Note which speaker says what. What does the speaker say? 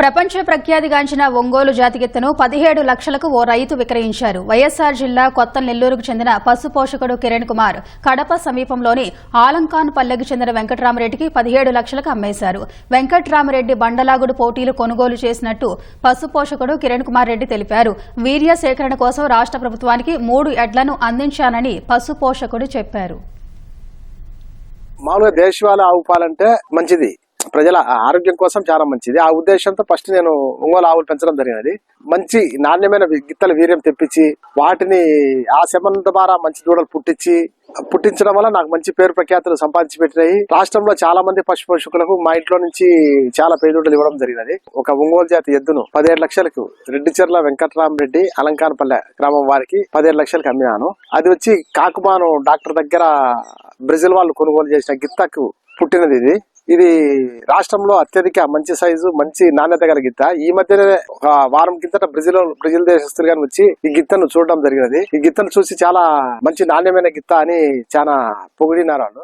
Speaker 1: ప్రపంచ ప్రఖ్యాతిగాంచిన ఒంగోలు జాతికెత్తను పదిహేడు లక్షలకు ఓ రైతు విక్రయించారు. వైఎస్సార్ జిల్లా కొత్త నెల్లూరుకు చెందిన పశు పోషకుడు కిరణ్ కుమార్ కడప సమీపంలోని ఆలంకాన్ పల్లెకు చెందిన వెంకట్రామరెడ్డికి పదిహేడు లక్షలకు అమ్మేశారు. వెంకట్రామరెడ్డి బండలాగుడు పోటీలు కొనుగోలు చేసినట్టు పశు పోషకుడు కిరణ్ కుమార్ రెడ్డి తెలిపారు. వీర్య సేకరణ కోసం రాష్ట్ర ప్రభుత్వానికి మూడు ఎడ్లను అందించానని పశు పోషకుడు చెప్పారు.
Speaker 2: మామూలుగా దేశవాళ ఆవు పాలంటే మంచిది. ప్రజల ఆరోగ్యం కోసం చాలా మంచిది. ఆ ఉద్దేశంతో ఫస్ట్ నేను ఒంగోలు ఆవులు పెంచడం జరిగినది. మంచి నాణ్యమైన గిత్తల వీర్యం తెప్పించి వాటిని ఆ శమనం ద్వారా మంచి దూడలు పుట్టించి పుట్టించడం వల్ల నాకు మంచి పేరు ప్రఖ్యాతులు సంపాదించి పెట్టినాయి రాష్ట్రంలో చాలా మంది పశు పోషకులకు మా ఇంట్లో నుంచి చాలా పేదూడలు ఇవ్వడం జరిగినది. ఒక ఒంగోలు జాతి ఎద్దును పదిహేడు లక్షలకు రెడ్డిచెర్ల వెంకట్రామరెడ్డి అలంకారపల్లె గ్రామం వారికి పదిహేడు లక్షలకు అమ్మినాను. అది వచ్చి కాకుమాను డాక్టర్ దగ్గర బ్రెజిల్ వాళ్ళు కొనుగోలు చేసిన గిత్తకు పుట్టినది ఇది. ఇది రాష్ట్రంలో అత్యధిక మంచి సైజు మంచి నాణ్యత గల గిత్త. ఈ మధ్యనే ఒక వారం కిందట బ్రెజిల్ బ్రెజిల్ దేశస్తులు గాని వచ్చి ఈ గిత్తను చూడడం జరిగినది. ఈ గిత్తను చూసి చాలా మంచి నాణ్యమైన గిత్త అని చాలా పొగిడినారు వాళ్ళు.